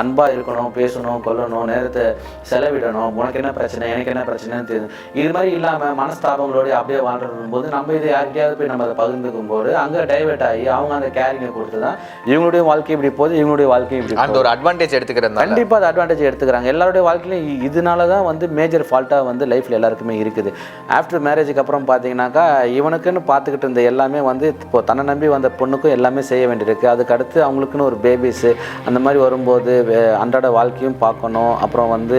அன்பாக இருக்கணும் பேசணும் கொல்லணும் நேரத்தை செலவிடணும். உனக்கு என்ன பிரச்சனை எனக்கு என்ன பிரச்சனைன்னு தெரியும் இது மாதிரி இல்லாமல் மனஸ்தாபங்களோட அப்படியே வாழ்றது போது நம்ம இதை யார்கிட்டயாவது போய் நம்ம அதை பகிர்ந்துக்கும் போது அங்கே டைவெர்ட் ஆகி அவங்க அந்த கேரிங்கை கொடுத்து தான் இவங்களுடைய வாழ்க்கை இப்படி போகுது இவங்களுடைய வாழ்க்கை இப்படி அந்த ஒரு அட்வான்டேஜ் எடுத்துக்கிறதுனால. கண்டிப்பாக அது அட்வான்டேஜ் எடுத்துக்கிறாங்க. எல்லாருடைய வாழ்க்கையிலும் இதனால தான் வந்து மேஜர் ஃபால்ட்டாக வந்து லைஃப்பில் எல்லாருக்குமே இருக்குது. ஆஃப்டர் மேரேஜுக்கு அப்புறம் பார்த்தீங்கன்னாக்கா இவனுக்குன்னு பார்த்துக்கிட்டு இருந்த எல்லாமே வந்து இப்போ தன்னை நம்பி வந்த பொண்ணுக்கும் எல்லாமே செய்ய வேண்டியிருக்கு. அதுக்கு அடுத்து அவங்களுக்குன்னு ஒரு பேபிஸு அந்த மாதிரி வரும்போது அன்றாட வாழ்க்கையும் பார்க்கணும். அப்புறம் வந்து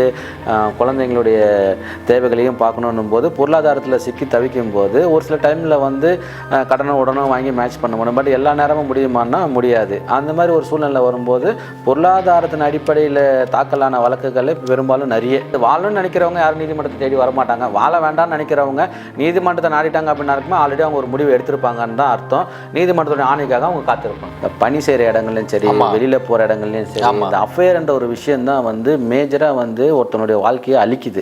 குழந்தைங்களுடைய தேவைகளையும் பார்க்கணும் போது பொருளாதாரத்தில் சிக்கி தவிக்கும் போது ஒரு சில டைமில் வந்து கடனை உடனே வாங்கி மேட்ச் பண்ண முடியும். பட் எல்லா நேரமும் முடியுமான்னா முடியாது. அந்த மாதிரி ஒரு சூழ்நிலை வரும்போது பொருளாதாரத்தின் அடிப்படையில் தாக்கலான வழக்குகள் பெரும்பாலும் நிறைய. வாழணும்னு நினைக்கிறவங்க யாரும் நீதிமன்றத்தை தேடி வரமாட்டாங்க. வாழ வேண்டாம்னு நினைக்கிறவங்க நீதிமன்றத்தை நாடிட்டாங்க அப்படின்னா ஆல்ரெடி அவங்க ஒரு முடிவு எடுத்திருப்பாங்கன்னு தான் அர்த்தம். நீதிமன்றத்துடைய ஆணைக்காக அவங்க காத்திருப்பாங்க. பணி செய்கிற இடங்கள்லையும் சரி வெளியில் போகிற இடங்கள்லையும் சரி இந்த அஃபேர்ன்ற ஒரு விஷயந்தான் வந்து மேஜராக வந்து ஒருத்தனுடைய வாழ்க்கையை அழிக்குது.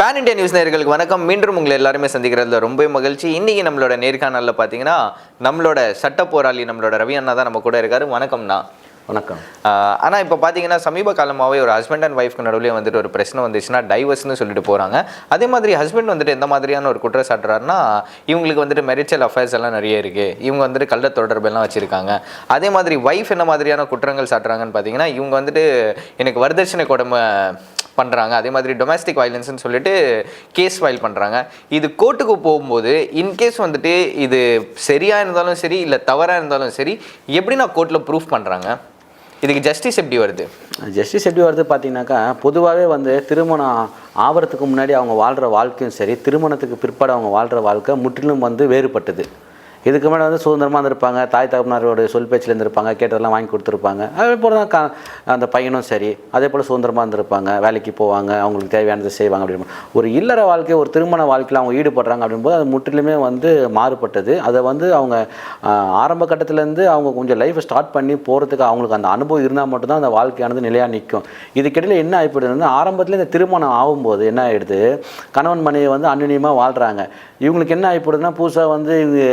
பேன் இண்டியா நியூஸ் நேர்களுக்கு வணக்கம். மீண்டும் உங்களை எல்லாருமே சந்திக்கிறதுல ரொம்ப மகிழ்ச்சி. இன்னைக்கு நம்மளோட நேர்காணலில் பார்த்தீங்கன்னா நம்மளோட சட்ட போராளி நம்மளோட ரவி அண்ணா தான் நம்ம கூட இருக்காரு. வணக்கம்ண்ணா வணக்கம். ஆனால் இப்போ பார்த்தீங்கன்னா சமீப காலமாகவே ஒரு ஹஸ்பண்ட் அண்ட் ஒய்ஃப்க்கு நடுவில் வந்துட்டு ஒரு பிரச்சனை வந்துச்சுன்னா டைவர்ஸ்னு சொல்லிட்டு போகிறாங்க அதே மாதிரி ஹஸ்பண்ட் வந்துட்டு எந்த மாதிரியான ஒரு குற்றம் சாட்டுறாருன்னா இவங்களுக்கு வந்துட்டு மெரிச்சல் அஃபேர்ஸ் எல்லாம் நிறைய இருக்குது இவங்க வந்துட்டு கள்ள தொடர்பெல்லாம் வச்சுருக்காங்க. அதே மாதிரி ஒய்ஃப் என்ன மாதிரியான குற்றங்கள் சாட்டுறாங்கன்னு பார்த்தீங்கன்னா இவங்க வந்துட்டு எனக்கு வரதட்சணை கொடுமை பண்ணுறாங்க அதே மாதிரி டொமஸ்டிக் வயலன்ஸ்னு சொல்லிட்டு கேஸ் ஃபைல் பண்ணுறாங்க இது கோர்ட்டுக்கு போகும்போது இன்கேஸ் வந்துட்டு இது சரியாக இருந்தாலும் சரி இல்லை தவறாக இருந்தாலும் சரி எப்படி நான் கோர்ட்டில் ப்ரூஃப் பண்ணுறாங்க இதுக்கு ஜஸ்டிஸ் எப்படி வருது? ஜஸ்டிஸ் எப்படி வருது பார்த்தீங்கன்னாக்கா பொதுவாகவே வந்து திருமணம் ஆவறதுக்கு முன்னாடி அவங்க வாழ்கிற வாழ்க்கையும் சரி திருமணத்துக்கு பிற்பாடு அவங்க வாழ்கிற வாழ்க்கை முற்றிலும் வந்து வேறுபட்டது. இதுக்கு முன்னாடி வந்து சுதந்திரமாக இருந்திருப்பாங்க தாய் தகப்பனாரோட சொல் பேச்சில் இருந்திருப்பாங்க கேட்டதெல்லாம் வாங்கி கொடுத்துருப்பாங்க. அதே போல் தான் அந்த பையனும் சரி. அதே போல் சுதந்திரமாக இருந்திருப்பாங்க வேலைக்கு போவாங்க அவங்களுக்கு தேவையானதை செய்வாங்க அப்படின்னு ஒரு இல்லற வாழ்க்கை ஒரு திருமண வாழ்க்கையில் அவங்க ஈடுபடுறாங்க அப்படின்போது அது முற்றிலுமே வந்து மாறுபட்டது. அதை வந்து அவங்க ஆரம்ப கட்டத்திலேருந்து அவங்க கொஞ்சம் லைஃப்பை ஸ்டார்ட் பண்ணி போகிறதுக்கு அவங்களுக்கு அந்த அனுபவம் இருந்தால் மட்டும்தான் அந்த வாழ்க்கையானது நிலையாக நிற்கும் இதுக்கிடையில் என்ன ஆகிப்படுதுன்னா ஆரம்பத்தில் இந்த திருமணம் ஆகும்போது என்ன ஆகிடுது கணவன் மனைவி வந்து அந்யுன்யமாக வாழ்கிறாங்க இவங்களுக்கு என்ன ஆகிப்படுதுன்னா புதுசாக வந்து இவங்க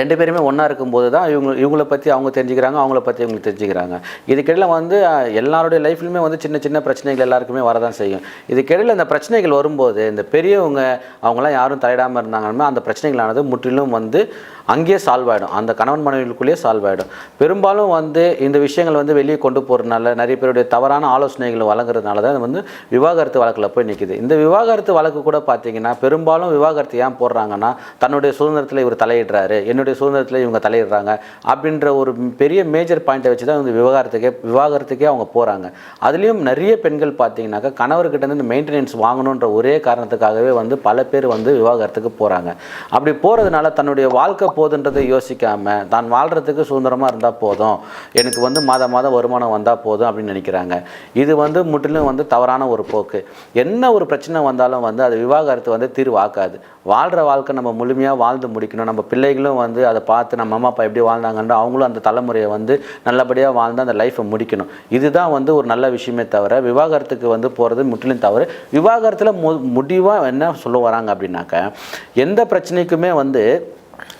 ரெண்டு பேருமே ஒன்றா இருக்கும்போது தான் இவங்க இவங்கள பற்றி அவங்க தெரிஞ்சுக்கிறாங்க அவங்கள பற்றி இவங்களுக்கு தெரிஞ்சுக்கிறாங்க. இதுக்கிடையில் வந்து எல்லாருடைய லைஃப்லையுமே வந்து சின்ன சின்ன பிரச்சனைகள் எல்லாருக்குமே வரதான் செய்யும். இதுக்கிடையில் இந்த பிரச்சனைகள் வரும்போது இந்த பெரியவங்க அவங்களாம் யாரும் தலையிடாமல் இருந்தாங்கன்னா அந்த பிரச்சனைகளானது முற்றிலும் வந்து அங்கேயே சால்வ் ஆகிடும் அந்த கணவன் மனைவிகளுக்குள்ளேயே சால்வ் ஆகிடும் பெரும்பாலும் வந்து இந்த விஷயங்கள் வந்து வெளியே கொண்டு போகிறதுனால நிறைய பேருடைய தவறான ஆலோசனைகள் வழங்குறதுனால தான் வந்து விவாகரத்து வழக்கில் போய் நிற்கிது இந்த விவாகரத்து வழக்கு கூட பார்த்தீங்கன்னா பெரும்பாலும் விவாகரத்து ஏன் போடுறாங்கன்னா தன்னுடைய சுதந்திரத்தில் இவர் தலையிடுறாரு என்னுடைய என்னுடைய சுதந்திரத்தில் இவங்க தலையிடுறாங்க அப்படின்ற ஒரு பெரிய மேஜர் பாயிண்ட்டை வச்சு தான் இந்த விவகாரத்துக்கே விவாகரத்துக்கே அவங்க போகிறாங்க அதுலேயும் நிறைய பெண்கள் பார்த்தீங்கன்னாக்கா கணவர்கிட்டருந்து மெயின்டெனன்ஸ் வாங்கணுன்ற ஒரே காரணத்துக்காகவே வந்து பல பேர் வந்து விவாகரத்துக்கு போகிறாங்க அப்படி போகிறதுனால தன்னுடைய வாழ்க்கை போதுன்றதை யோசிக்காமல் தான் வாழ்கிறதுக்கு சுதந்திரமாக இருந்தால் போதும். எனக்கு வந்து மாதம் மாதம் வருமானம் வந்தால் போதும் அப்படின்னு நினைக்கிறாங்க. இது வந்து முற்றிலும் வந்து தவறான ஒரு போக்கு. என்ன ஒரு பிரச்சனை வந்தாலும் வந்து அது விவாகரத்து வந்து தீர்வாக்காது வாழ்கிற வாழ்க்கை நம்ம முழுமையாக வாழ்ந்து முடிக்கணும். நம்ம பிள்ளைகளும் வந்து அதை பார்த்து நம்ம அம்மா அப்பா எப்படி வாழ்ந்தாங்கன்ற அவங்களும் அந்த தலைமுறையை வந்து நல்லபடியாக வாழ்ந்து அந்த லைஃப்பை முடிக்கணும். இதுதான் வந்து ஒரு நல்ல விஷயமே தவிர விவாகரத்துக்கு வந்து போகிறது முற்றிலும் தவறு. விவாகரத்தில் மு முடிவாக என்ன சொல்ல வராங்க அப்படின்னாக்க எந்த பிரச்சனைக்குமே வந்து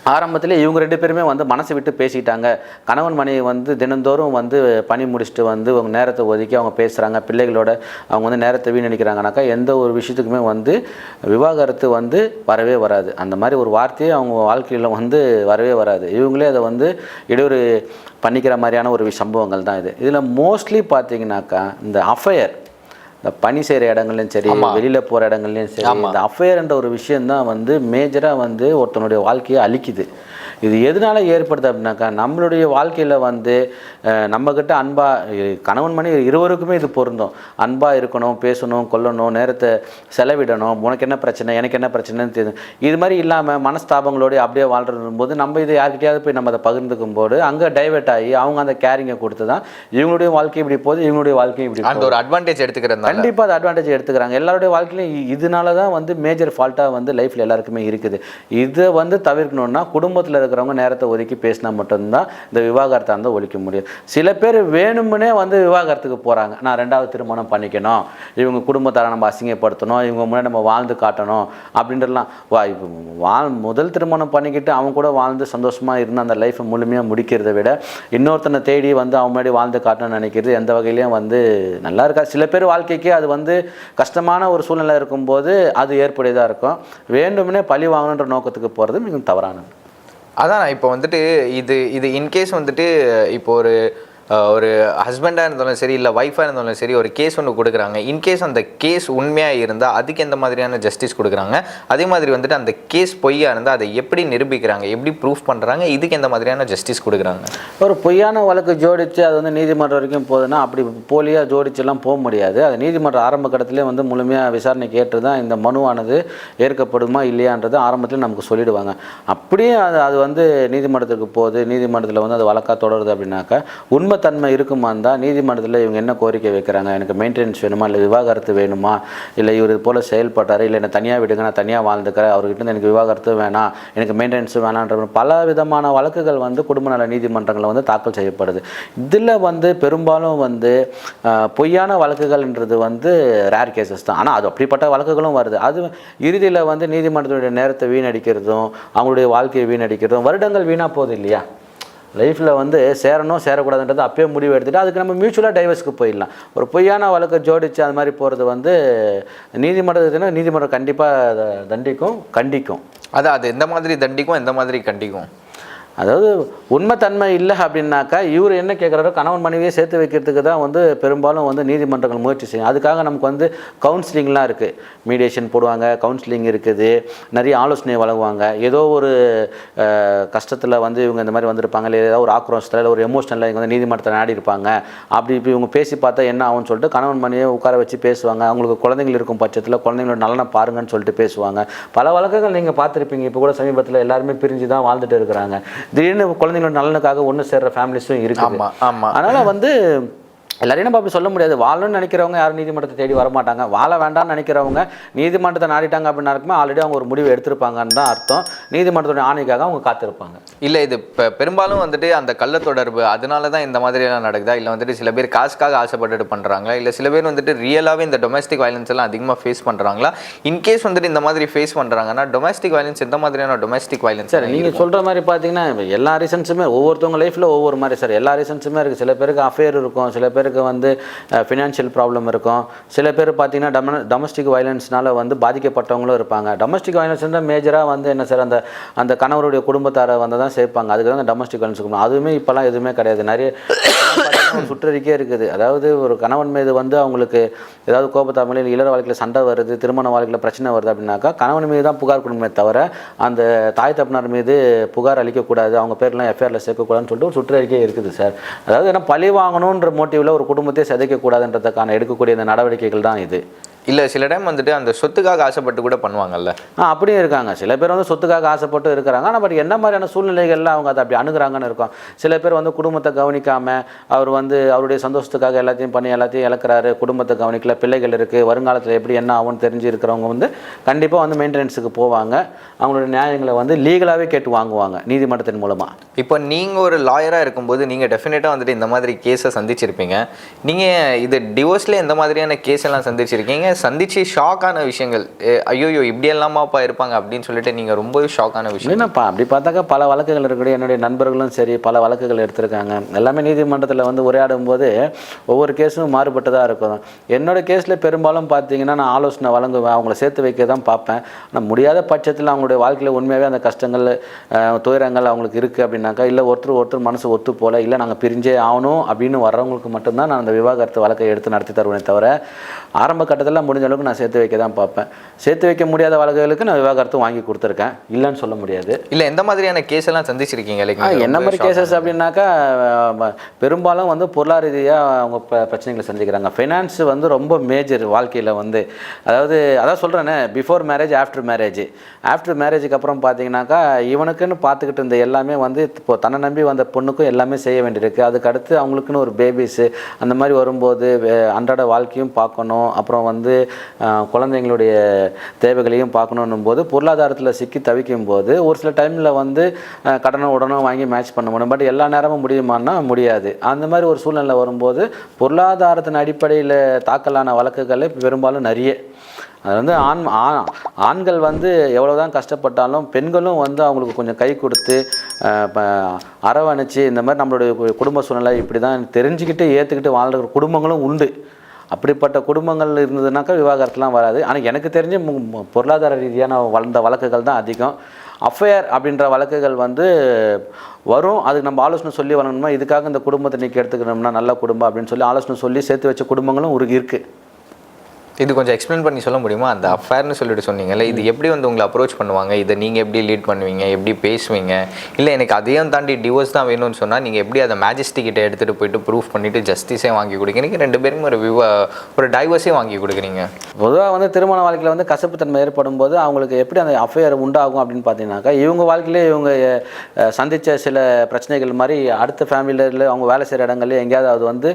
ஆரம்பத்தில் இவங்க ரெண்டு பேருமே வந்து மனசை விட்டு பேசிட்டாங்க. கணவன் மனைவி வந்து தினந்தோறும் வந்து பணி முடிச்சுட்டு வந்து அவங்க நேரத்தை ஒதுக்கி அவங்க பேசுகிறாங்க பிள்ளைகளோட அவங்க வந்து நேரத்தை வீணடிக்கிறாங்கனாக்கா எந்த ஒரு விஷயத்துக்குமே வந்து விவாகரத்து வந்து வரவே வராது. அந்த மாதிரி ஒரு வார்த்தையே அவங்க வாழ்க்கையில் வந்து வரவே வராது. இவங்களே அதை வந்து இடையூறு பண்ணிக்கிற மாதிரியான ஒரு வி- சம்பவங்கள் தான் இது. இதில் மோஸ்ட்லி பார்த்தீங்கன்னாக்கா இந்த அஃபயர் இந்த பணி செய்கிற இடங்கள்லையும் சரி வெளியில் போகிற இடங்கள்லையும் சரி இந்த அஃபேர்ன்ற ஒரு விஷயந்தான் வந்து மேஜராக வந்து ஒருத்தனுடைய வாழ்க்கையை அழிக்குது. இது எதனால ஏற்படுது அப்படின்னாக்கா நம்மளுடைய வாழ்க்கையில் வந்து நம்மக்கிட்ட அன்பாக கணவன் மனைவி இருவருக்குமே இது பொருந்தும். அன்பாக இருக்கணும் பேசணும் கொல்லணும் நேரத்தை செலவிடணும். உனக்கு என்ன பிரச்சனை எனக்கு என்ன பிரச்சனைன்னு தெரியும். இது மாதிரி இல்லாமல் மனஸ்தாபங்களோட அப்படியே வாழ்றது போது நம்ம இதை யார்கிட்டயாவது போய் நம்ம அதை பகிர்ந்துக்கும் போது அங்கே டைவெர்ட் ஆகி அவங்க அந்த கேரிங்கை கொடுத்து தான் இவங்களுடைய வாழ்க்கை இப்படி போகுது இவங்களுடைய வாழ்க்கை இப்படி அந்த ஒரு அட்வான்டேஜ் எடுத்துக்கிறதுனால. கண்டிப்பாக அது அட்வான்டேஜ் எடுத்துக்கிறாங்க. எல்லாருடைய வாழ்க்கையிலும் இ- இதனால தான் வந்து மேஜர் ஃபால்ட்டாக வந்து லைஃப்பில் எல்லாருக்குமே இருக்குது. இதை வந்து தவிர்க்கணும்னா குடும்பத்தில் இருக்கிற இருக்கிறவங்க நேரத்தை ஒதுக்கி பேசினா மட்டும்தான் இந்த விவாகரத்தை வந்து ஒழிக்க முடியும். சில பேர் வேணும்னே வந்து விவாகரத்துக்கு போகிறாங்க நான் ரெண்டாவது திருமணம் பண்ணிக்கணும். இவங்க குடும்பத்தாரை நம்ம அசிங்கப்படுத்தணும். இவங்க முன்னாடி நம்ம வாழ்ந்து காட்டணும். அப்படின்றலாம் வா இப்போ வாழ் முதல் திருமணம் பண்ணிக்கிட்டு அவங்க கூட வாழ்ந்து சந்தோஷமாக இருந்து அந்த லைஃப்பை முழுமையாக முடிக்கிறத விட இன்னொருத்தனை தேடி வந்து அவன் முன்னாடி வாழ்ந்து காட்டணும்னு நினைக்கிறது எந்த வகையிலையும் வந்து நல்லா இருக்கா சில பேர் வாழ்க்கைக்கு அது வந்து கஷ்டமான ஒரு சூழ்நிலை இருக்கும்போது அது ஏற்புடையதாக இருக்கும். வேண்டும்னே பழி வாங்கணுன்ற நோக்கத்துக்கு போகிறது மிகவும் தவறானது. அதான் இப்போ வந்துட்டு இது இது இன்கேஸ் வந்துட்டு இப்போ ஒரு ஒரு ஹஸ்பண்டாக இருந்தாலும் சரி இல்லை ஒய்ஃபாக இருந்தாலும் சரி ஒரு கேஸ் ஒன்று கொடுக்குறாங்க. இன்கேஸ் அந்த கேஸ் உண்மையாக இருந்தால் அதுக்கு எந்த மாதிரியான ஜஸ்டிஸ் கொடுக்குறாங்க? அதே மாதிரி வந்துட்டு அந்த கேஸ் பொய்யாக இருந்தால் அதை எப்படி நிரூபிக்கிறாங்க? எப்படி ப்ரூஃப் பண்ணுறாங்க இதுக்கு எந்த மாதிரியான ஜஸ்டிஸ் கொடுக்குறாங்க? ஒரு பொய்யான வழக்கு ஜோடித்து அது வந்து நீதிமன்றம் வரைக்கும் போகுதுன்னா அப்படி போலியாக ஜோடிச்செல்லாம் போக முடியாது. அது நீதிமன்றம் ஆரம்ப கட்டத்திலே வந்து முழுமையாக விசாரணைக்கு ஏற்று தான் இந்த மனுவானது ஏற்கப்படுமா இல்லையான்றது ஆரம்பத்தில் நமக்கு சொல்லிடுவாங்க. அப்படியே அது அது வந்து நீதிமன்றத்துக்கு போகுது. நீதிமன்றத்தில் வந்து அது வழக்காக தொடருது அப்படின்னாக்கா குடும்பத்தன்மை இருக்குமா இருந்தால் நீதிமன்றத்தில் இவங்க என்ன கோரிக்கை வைக்கிறாங்க? எனக்கு மெயின்டெனன்ஸ் வேணுமா? இல்லை விவாகரத்து வேணுமா? இல்லை இவர் போல் செயல்பட்டார்? இல்லை என்னை தனியாக விடுங்க நான் தனியாக வாழ்ந்துக்கிறேன் அவர்கிட்ட எனக்கு விவாகரத்து வேணாம் எனக்கு மெயின்டெனன்ஸும் வேணான்ற பல விதமான வழக்குகள் வந்து குடும்ப நல நீதிமன்றங்களில் வந்து தாக்கல் செய்யப்படுது. இதில் வந்து பெரும்பாலும் வந்து பொய்யான வழக்குகள்ன்றது வந்து ரேர் கேசஸ் தான். ஆனால் அது அப்படிப்பட்ட வழக்குகளும் வருது. அது இறுதியில் வந்து நீதிமன்றத்துடைய நேரத்தை வீணடிக்கிறதும் அவங்களுடைய வாழ்க்கையை வீணடிக்கிறதும் வருடங்கள் வீணாக போகுது இல்லையா? லைஃப்பில் வந்து சேரணும் சேரக்கூடாதுன்றது அப்பயே முடிவு எடுத்துகிட்டு அதுக்கு நம்ம மியூச்சுவலாக டைவர்ஸ்க்கு போயிடலாம். ஒரு பொய்யான வழக்கை ஜோடிச்சு அது மாதிரி போகிறது வந்து நீதிமன்றத்தினா நீதிமன்றம் கண்டிப்பாக தண்டிக்கும் கண்டிக்கும். அதான் அது எந்த மாதிரி தண்டிக்கும் எந்த மாதிரி கண்டிக்கும்? அதாவது உண்மைத்தன்மை இல்லை அப்படின்னாக்கா இவர் என்ன கேட்குறாரோ கணவன் மனைவியை சேர்த்து வைக்கிறதுக்கு தான் வந்து பெரும்பாலும் வந்து நீதிமன்றங்கள் முயற்சி செய்யும். அதுக்காக நமக்கு வந்து கவுன்சிலிங்லாம் இருக்குது மீடியேஷன் போடுவாங்க கவுன்சிலிங் இருக்குது. நிறைய ஆலோசனை வழங்குவாங்க. ஏதோ ஒரு கஷ்டத்தில் வந்து இவங்க இந்த மாதிரி வந்திருப்பாங்க. இல்லை ஏதாவது ஒரு ஆக்ரோஷத்தில் இல்லை ஒரு எமோஷனலில் இவங்க வந்து நீதிமன்றத்தை நாடி இருப்பாங்க. அப்படி இப்போ இவங்க பேசி பார்த்தா என்ன ஆகும்னு சொல்லிட்டு கணவன் மனைவியை உட்கார வச்சு பேசுவாங்க. அவங்களுக்கு குழந்தைகள் இருக்கும் பட்சத்தில் குழந்தைங்களோட நலனை பாருங்கன்னு சொல்லிட்டு பேசுவாங்க. பல வழக்குகள் நீங்கள் பார்த்துருப்பீங்க. இப்போ கூட சமீபத்தில் எல்லாருமே பிரிஞ்சு தான் வாழ்ந்துட்டு இருக்கிறாங்க. திடீர்னு குழந்தைங்களோட நலனுக்காக ஒன்று சேர்ற ஃபேமிலிஸும் இருக்குது. ஆமா ஆமா. அதனால் வந்து எல்லாரையும் நம்ம அப்படி சொல்ல முடியாது. வாழணும்னு நினைக்கிறவங்க யாரும் நீதிமன்றத்தை தேடி வர மாட்டாங்க வாழ வேண்டாம்னு நினைக்கிறவங்க நீதிமன்றத்தை நாடிட்டாங்க அப்படின்னாருக்குமே ஆல்ரெடி அவங்க ஒரு முடிவு எடுத்திருப்பாங்கன்னு தான் அர்த்தம். நீதிமன்றத்துடைய ஆணைக்காக அவங்க காத்திருப்பாங்க. இல்லை இது பெ- பெரும்பாலும் வந்துட்டு அந்த கள்ள தொடர்பு அதனால தான் இந்த மாதிரியெல்லாம் நடக்குதா? இல்லை வந்துட்டு சில பேர் காசுக்காக ஆசைப்பட்டுட்டு பண்ணுறாங்களா இல்லை சில பேர் வந்துட்டு ரியலாகவே இந்த டொமஸ்டிக் வயலன்ஸ் எல்லாம் அதிகமாக ஃபேஸ் பண்ணுறாங்களா இன்கேஸ் வந்துட்டு இந்த மாதிரி ஃபேஸ் பண்ணுறாங்கன்னா டொமஸ்டிக் வயலன்ஸ் எந்த மாதிரியான டொமஸ்டிக் வயலன்ஸ் சார் நீங்கள் சொல்கிற மாதிரி பார்த்தீங்கன்னா இப்ப எல்லா ரீசன்ஸுமே ஒவ்வொருத்தவங்க லைஃப்பில் ஒவ்வொரு மாதிரி சார். எல்லா ரீசன்ஸுமே இருக்குது சில பேருக்கு அஃபேர் இருக்கும். சில பேருக்கு வந்து ஃபினான்ஷியல் ப்ராப்ளம் இருக்கும். சில பேர் பார்த்தீங்கன்னா டம டொமஸ்டிக் வயலன்ஸ்னால் வந்து பாதிக்கப்பட்டவங்களும் இருப்பாங்க. டொமஸ்டிக் வயலன்ஸ்னால் மேஜராக வந்து என்ன சார் அந்த அந்த கணவருடைய குடும்பத்தாரை வந்து தான் சேர்ப்பாங்க. அதுக்கு தான் டொமஸ்டிக் வயலன்ஸ் அதுவுமே இப்போல்லாம் எதுவுமே கிடையாது. நிறைய சுற்றறிக்கையே இருக்குது. அதாவது ஒரு கணவன் மீது வந்து அவங்களுக்கு ஏதாவது கோபத்தாமல் இளர வாழ்க்கையில் சண்டை வருது திருமண வாழ்க்கையில் பிரச்சனை வருது அப்படின்னாக்கா கணவன் மீது தான் புகார் கொடுக்கணுமே தவிர அந்த தாய் தப்பினார் மீது புகார் அளிக்கக்கூடாது அவங்க பேர்லாம் எஃப்ஐஆரில் சேர்க்கக்கூடாதுன்னு சொல்லிட்டு ஒரு சுற்றறிக்கை இருக்குது சார் அதாவது ஏன்னா பழி வாங்கணுன்ற மோட்டிவில் ஒரு குடும்பத்தை சிதைக்கக்கூடாதுன்றதுக்கான எடுக்கக்கூடிய இந்த நடவடிக்கைகள் தான் இது. இல்லை சில டைம் வந்துட்டு அந்த சொத்துக்காக ஆசைப்பட்டு கூட பண்ணுவாங்கல்ல. ஆ அப்படியும் இருக்காங்க. சில பேர் வந்து சொத்துக்காக ஆசைப்பட்டு இருக்கிறாங்க. ஆனால் பட் என்ன மாதிரியான சூழ்நிலைகளில் அவங்க அதை அப்படி அணுகுறாங்கன்னு இருக்கும். சில பேர் வந்து குடும்பத்தை கவனிக்காமல் அவர் வந்து அவருடைய சந்தோஷத்துக்காக எல்லாத்தையும் பண்ணி எல்லாத்தையும் இழக்கிறாரு. குடும்பத்தை கவனிக்கல. பிள்ளைகள் இருக்குது வருங்காலத்தில் எப்படி என்ன ஆகும்னு தெரிஞ்சு இருக்கிறவங்க வந்து கண்டிப்பாக வந்து மெயின்டெனன்ஸுக்கு போவாங்க. அவங்களோட நியாயங்களை வந்து லீகலாகவே கேட்டு வாங்குவாங்க நீதிமன்றத்தின் மூலமாக இப்போ நீங்கள் ஒரு லாயராக இருக்கும்போது நீங்கள் டெஃபினட்டாக வந்துட்டு இந்த மாதிரி கேஸை சந்திச்சிருப்பீங்க. நீங்கள் இது டிவோர்ஸில் எந்த மாதிரியான கேஸ் எல்லாம் சந்திச்சிருக்கீங்க? சந்திச்சு ஷாக்கான விஷயங்கள். ஐயோயோ இப்படி எல்லாமாப்பா இருப்பாங்க அப்படின்னு சொல்லிட்டு நீங்கள் ரொம்பவே ஷாக்கான விஷயம். என்னப்பா அப்படி பார்த்தாக்கா பல வழக்குகள் இருக்குது என்னுடைய நண்பர்களும் சரி பல வழக்குகள் எடுத்திருக்காங்க. எல்லாமே நீதிமன்றத்தில் வந்து உரையாடும் போது ஒவ்வொரு கேஸும் மாறுபட்டதாக இருக்கும். என்னோட கேஸில் பெரும்பாலும் பார்த்தீங்கன்னா நான் ஆலோசனை வழங்குவேன். அவங்கள சேர்த்து வைக்க தான் பார்ப்பேன். ஆனால் முடியாத பட்சத்தில் அவங்களுடைய வாழ்க்கையில் உண்மையாகவே அந்த கஷ்டங்கள் துயரங்கள் அவங்களுக்கு இருக்குது அப்படின்னாக்கா இல்லை ஒருத்தர் ஒருத்தர் மனசு ஒத்து போல இல்லை நாங்கள் பிரிஞ்சே ஆகணும் அப்படின்னு வர்றவங்களுக்கு மட்டும்தான் நான் அந்த விவாகரத்து வழக்கை எடுத்து நடத்தி தருவேனே தவிர ஆரம்ப கட்டத்தில் முடிஞ்ச அளவுக்கு நான் சேர்த்து வைக்க தான் பார்ப்பேன். சேர்த்து வைக்க முடியாத வழக்குகளுக்கு நான் விவாகரத்து வாங்கி கொடுத்துருக்கேன். இல்லைன்னு சொல்ல முடியாது. இல்லை எந்த மாதிரியான கேஸ் எல்லாம் சந்திச்சிருக்கீங்க? ஆ, என்ன மாதிரி கேசஸ் அப்படின்னாக்கா பெரும்பாலும் வந்து பொருளாதார ரீதியாக அவங்க பிரச்சனைகளை சந்திக்கிறாங்க. ஃபைனான்ஸ் வந்து ரொம்ப மேஜர் வாழ்க்கையில் வந்து அதாவது அதான் சொல்கிறேனே before marriage after marriage after மேரேஜுக்கு அப்புறம் பார்த்தீங்கன்னாக்கா இவனுக்குன்னு பார்த்துக்கிட்டு இருந்த எல்லாமே வந்து இப்போ தன்னை நம்பி வந்த பொண்ணுக்கும் எல்லாமே செய்ய வேண்டியிருக்கு. அதுக்கு அடுத்து அவங்களுக்குன்னு ஒரு பேபிஸு அந்த மாதிரி வரும்போது அன்றாட வாழ்க்கையும் பார்க்கணும். அப்புறம் வந்து வந்து குழந்தைங்களுடைய தேவைகளையும் பார்க்கணும் போது பொருளாதாரத்தில் சிக்கி தவிக்கும் போது ஒரு சில டைமில் வந்து கடனை உடனே வாங்கி மேட்ச் பண்ண முடியும். பட் எல்லா நேரமும் முடியுமான்னா முடியாது. அந்த மாதிரி ஒரு சூழ்நிலை வரும்போது பொருளாதாரத்தின் அடிப்படையில் தாக்கலான வழக்குகளை பெரும்பாலும் நிறைய. அது வந்து ஆண் ஆ- ஆண்கள் வந்து எவ்வளோதான் கஷ்டப்பட்டாலும் பெண்களும் வந்து அவங்களுக்கு கொஞ்சம் கை கொடுத்து அஹ், அரவணைச்சு இந்த மாதிரி நம்மளுடைய குடும்ப சூழ்நிலை இப்படி தான் தெரிஞ்சுக்கிட்டு ஏற்றுக்கிட்டு வாழ்கிற குடும்பங்களும் உண்டு. அப்படிப்பட்ட குடும்பங்கள் இருந்ததுனாக்கா விவாகரத்துலாம் வராது. ஆனால் எனக்கு தெரிஞ்சு பொருளாதார ரீதியான வளர்ந்த வழக்குகள் தான் அதிகம். அஃபேர் அப்படின்ற வழக்குகள் வந்து வரும். அதுக்கு நம்ம ஆலோசனை சொல்லி வரணும்னா இதுக்காக இந்த குடும்பத்தை நீக்கி எடுத்துக்கணும்னா நல்ல குடும்பம் அப்படின்னு சொல்லி ஆலோசனை சொல்லி சேர்த்து வச்ச குடும்பங்களும் ஒரு இருக்குது இது கொஞ்சம் எக்ஸ்பிளைன் பண்ணி சொல்ல முடியுமா? அந்த அஃபேர்னு சொல்லிட்டு சொன்னீங்கல்ல இது எப்படி வந்து உங்களை அப்ரோச் பண்ணுவாங்க? இதை நீங்கள் எப்படி லீட் பண்ணுவீங்க? எப்படி பேசுவீங்க? இல்லை எனக்கு அதையும் தாண்டி டிவோர்ஸ் தான் வேணும்னு சொன்னால் நீங்கள் எப்படி அதை மேஜிஸ்ட்ரி கிட்ட எடுத்துகிட்டு போயிட்டு ப்ரூஃப் பண்ணிவிட்டு ஜஸ்டிஸே வாங்கி கொடுக்குறீங்க ரெண்டு பேருக்கும் ஒரு விவா ஒரு டைவர்ஸே வாங்கி கொடுக்குறீங்க. பொதுவாக வந்து திருமண வாழ்க்கையில் வந்து கசப்புத்தன்மை ஏற்படும் போது அவங்களுக்கு எப்படி அந்த அஃபேர் உண்டாகும் அப்படின்னு பார்த்தீங்கன்னாக்கா இவங்க வாழ்க்கையிலே இவங்க சந்தித்த சில பிரச்சனைகள் மாதிரி அடுத்த ஃபேமிலியில் அவங்க வேலை செய்கிற இடங்கள்ல எங்கேயாவது அது வந்து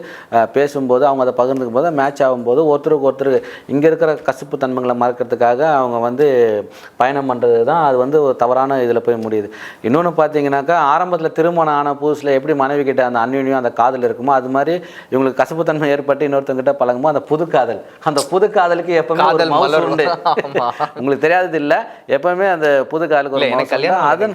பேசும்போது அவங்க அதை பகிர்ந்துக்கும் போது மேட்ச் ஆகும்போது ஒருத்தருக்கு ஒருத்தர் இங்கே இருக்கிற கசப்பு தன்மைகளை மறக்கிறதுக்காக அவங்க வந்து பயணம் பண்ணுறது தான் அது வந்து ஒரு தவறான இதில் போய் முடியுது இன்னொன்று பார்த்தீங்கன்னாக்கா ஆரம்பத்தில் திருமணம் ஆன புதுசில் எப்படி மனைவி கிட்ட அந்த அந்யுன்யம் அந்த காதல் இருக்குமோ அது மாதிரி இவங்களுக்கு கசப்புத்தன்மை ஏற்பட்டு இன்னொருத்தவங்க கிட்ட பழகுமோ அந்த புது காதல் அந்த புது காதலுக்கு எப்பவுமே ஒரு காதல் மவுசு மலரும். உண்டு. உங்களுக்கு தெரியாதது இல்ல எப்பவுமே அந்த புது காதலுக்கு ஒரு. கல்யாணம் அதன்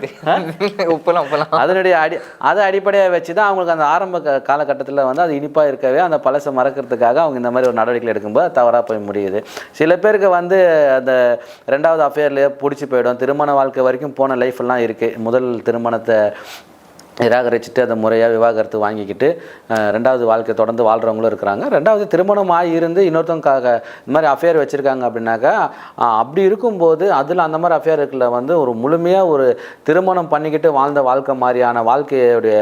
உப்பலாம் உப்பலாம் அதனுடைய அடி அதை அடிப்படையாக வச்சு தான் அவங்களுக்கு அந்த ஆரம்ப காலகட்டத்தில் வந்து அது இனிப்பாக இருக்கவே அந்த பழசை மறக்கிறதுக்காக அவங்க இந்த மாதிரி ஒரு நடவடிக்கை எடுக்கும்போது தவறாக போய் முடியுது. சில பேருக்கு வந்து அந்த ரெண்டாவது அஃபேர்லேயே பிடிச்சி போயிடும். திருமண வாழ்க்கை வரைக்கும் போன லைஃப்லாம் இருக்குது முதல் திருமணத்தை நிராகரிச்சுட்டு அதை முறையாக விவாகரத்து வாங்கிக்கிட்டு ரெண்டாவது வாழ்க்கை தொடர்ந்து வாழ்கிறவங்களும் இருக்கிறாங்க. ரெண்டாவது திருமணம் ஆகி இருந்து இன்னொருத்தவங்க இந்த மாதிரி அஃபேர் வச்சுருக்காங்க அப்படின்னாக்கா அப்படி இருக்கும்போது அதில் அந்த மாதிரி அஃபேருக்குள்ள வந்து ஒரு முழுமையாக ஒரு திருமணம் பண்ணிக்கிட்டு வாழ்ந்த வாழ்க்கை மாதிரியான வாழ்க்கையுடைய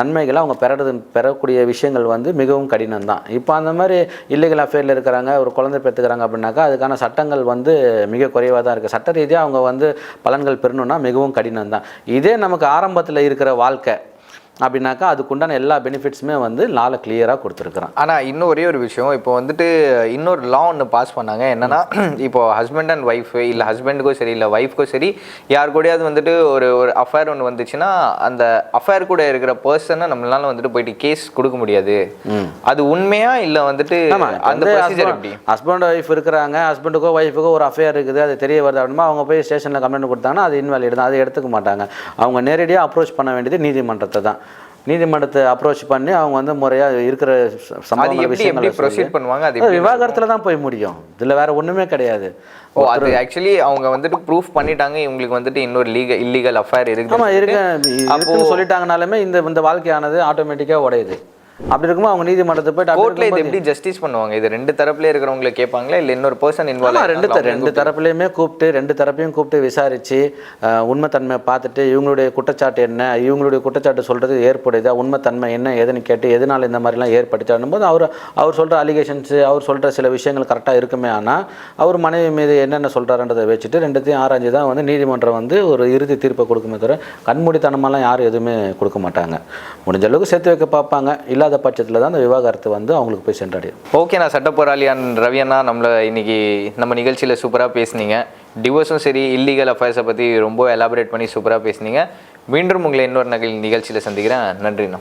நன்மைகளை அவங்க பெறது பெறக்கூடிய விஷயங்கள் வந்து மிகவும் கடினம் தான். இப்போ அந்த மாதிரி இல்லீகல் அஃபேரில் இருக்கிறாங்க ஒரு குழந்தை பெற்றுக்கிறாங்க அப்படின்னாக்கா அதுக்கான சட்டங்கள் வந்து மிக குறைவாக தான் இருக்குது சட்ட ரீதியாக அவங்க வந்து பலன்கள் பெறணும்னா மிகவும் கடினம் தான். இதே நமக்கு ஆரம்பத்தில் இருக்கிற வாழ்க்கை அப்படின்னாக்கா அதுக்குண்டான எல்லா பெனிஃபிட்ஸுமே வந்து லால கிளியராக கொடுத்துருக்குறான். ஆனால் இன்னும் ஒரே ஒரு விஷயம். இப்போ வந்துட்டு இன்னொரு லா ஒன்று பாஸ் பண்ணாங்க. என்னன்னா இப்போ ஹஸ்பண்ட் அண்ட் ஒய்ஃப் இல்லை ஹஸ்பண்டுக்கும் சரி இல்லை ஒய்ஃப்க்கும் சரி யார் கூடயாவது வந்துட்டு ஒரு ஒரு அஃபேர் ஒன்று வந்துச்சுன்னா அந்த அஃபேர் கூட இருக்கிற பர்சனை நம்மளால வந்துட்டு போயிட்டு கேஸ் கொடுக்க முடியாது. அது உண்மையா இல்லை வந்துட்டு அந்த ப்ரொசீஜர் எப்படி? ஹஸ்பண்ட் ஒய்ஃப் இருக்கிறாங்க. ஹஸ்பண்டுக்கோ ஒய்ஃபுக்கோ ஒரு அஃபேர் இருக்குது அது தெரிய வருது அப்படின்னா அவங்க போய் ஸ்டேஷனில் கம்ப்ளைண்ட் கொடுத்தாங்கன்னா அது இன்வாலிட் தான். அதை எடுத்துக்க மாட்டாங்க. அவங்க நேரடியாக அப்ரோச் பண்ண வேண்டியது நீதிமன்றத்தை தான். நீதிமன்றத்தை அப்ரோச் பண்ணி அவங்க வந்து முறையாக இருக்கிற ச- அது சம்பவங்கள் எப்படி எப்படி விஷயங்களை விவாகரத்தில் தான் போய் முடியும். இதில் வேற ஒன்றுமே கிடையாது. ஓ அது ஆக்சுவலி அவங்க வந்துட்டு ப்ரூஃப் பண்ணிட்டாங்க. இவங்களுக்கு வந்துட்டு இன்னொரு லீகல் இல்லீகல் அஃபேர் இருக்கு ஆமாம் இருக்க சொல்லிட்டாங்கனாலுமே இந்த இந்த வாழ்க்கையானது ஆட்டோமேட்டிக்காக உடையுது. அப்படி இருக்கும்போது அவங்க நீதிமன்றத்தை போயிட்டு கோர்ட்ல இது எப்படி ஜஸ்டிஸ் பண்ணுவாங்க? இது ரெண்டு தரப்புல இருக்கிறவங்களை கேட்பாங்களா? இல்ல இன்னொரு பர்சன் இன்வால்வ் ரெண்டு ரெண்டு தரப்புலையுமே கூப்பிட்டு ரெண்டு தரப்பையும் கூப்பிட்டு விசாரிச்சு அஹ், உண்மைத்தன்மை பார்த்துட்டு இவங்களுடைய குற்றச்சாட்டு என்ன இவங்களுடைய குற்றச்சாட்டு சொல்றது ஏற்படுதா உண்மைத்தன்மை என்ன ஏதுன்னு கேட்டு எதனால இந்த மாதிரிலாம் ஏற்பட்டுச்சான்னும் போது அவர் அவர் சொல்ற அலிகேஷன்ஸ் அவர் சொல்ற சில விஷயங்கள் கரெக்டாக இருக்குமே ஆனால் அவர் மனைவி மீது என்னென்ன சொல்றாருன்றதை வச்சுட்டு ரெண்டுத்தையும் ஆராய்ஞ்சு தான் வந்து நீதிமன்றம் வந்து ஒரு இறுதி தீர்ப்பை கொடுக்குமே தவிர கண்மூடித்தனமெல்லாம் யாரும் எதுவுமே கொடுக்க மாட்டாங்க. முடிஞ்ச அளவுக்கு சேர்த்து வைக்க பார்ப்பாங்க. இல்லாத பட்சத்தில் தான் அந்த விவாகரத்து வந்து அவங்களுக்கு போய் சென்றடையும் ஓகே நான் சட்ட போராளியான் ரவி அண்ணா இன்னைக்கு நம்ம நிகழ்ச்சியில் சூப்பராக பேசுனீங்க. டிவோர்ஸும் சரி இல்லீகல் அஃபேர்ஸை பற்றி ரொம்ப எலாபரேட் பண்ணி சூப்பராக பேசுனீங்க. மீண்டும் உங்களை இன்னொரு நகல் நிகழ்ச்சியில் சந்திக்கிறேன். நன்றிண்ணா.